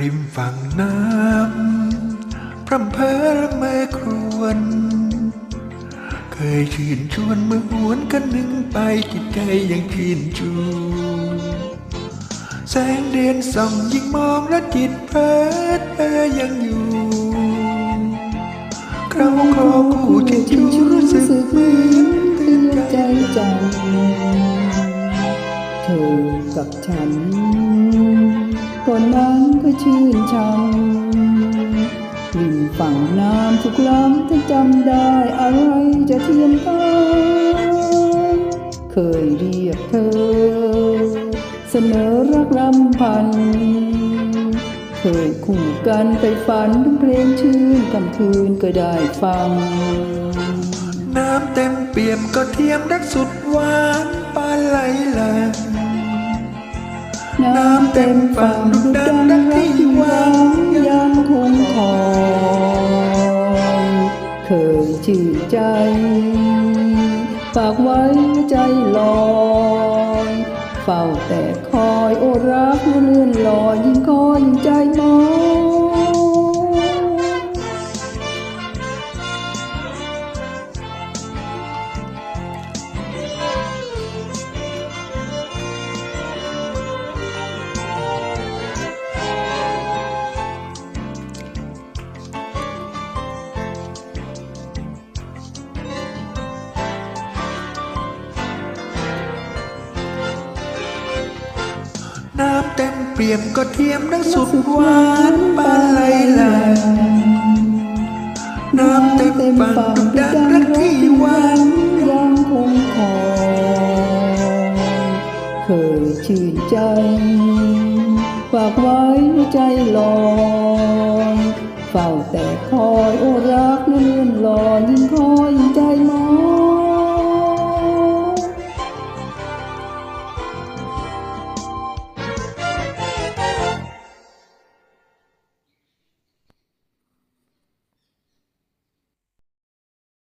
ริมฝั่งน้ำพร่ำเพอละเมอครวน เคยชื่นชวนเมื่อหวนกันหนึ่งไปจิตใจยังชื่นชู แสงเดือนส่องยิ่งมองและจิตเพลิดเพอยังอยู่เราครอคู่จิตชูรู้สึกเหมือนตื่นใจจังเธอกับฉัน ก่อนนั้นก็ชื่นชังริมฝั่งน้ำทุกลำถ้าจำได้อะไรจะเทียมทาเคยเรียกเธอ เสนอรักลำพัน เคยคู่กันไปฝันถึงเพลงชื่นกำคืนก็ได้ฟัง น้ำเต็มเปี่ยมก็เทียมรักสุดหวานปาน เต็มฝั่งดุดดังรักที่หวังยามคงคอยเคยชื่นใจ ฝากไว้ใจลอย เฝ้าแต่คอยโอรักเลื่อนลอย น้ำเต็มเปี่ยมก็เทียมรักสุดหวานปานไหลหลังน้ำเต็มฝั่งดุดดังรักที่หวังยังคงคอยเคยชื่นใจฝากไว้ใจลอยเฝ้าแต่คอยโอ้รักเลื่อนลอยยิ่งคอยยิ่ง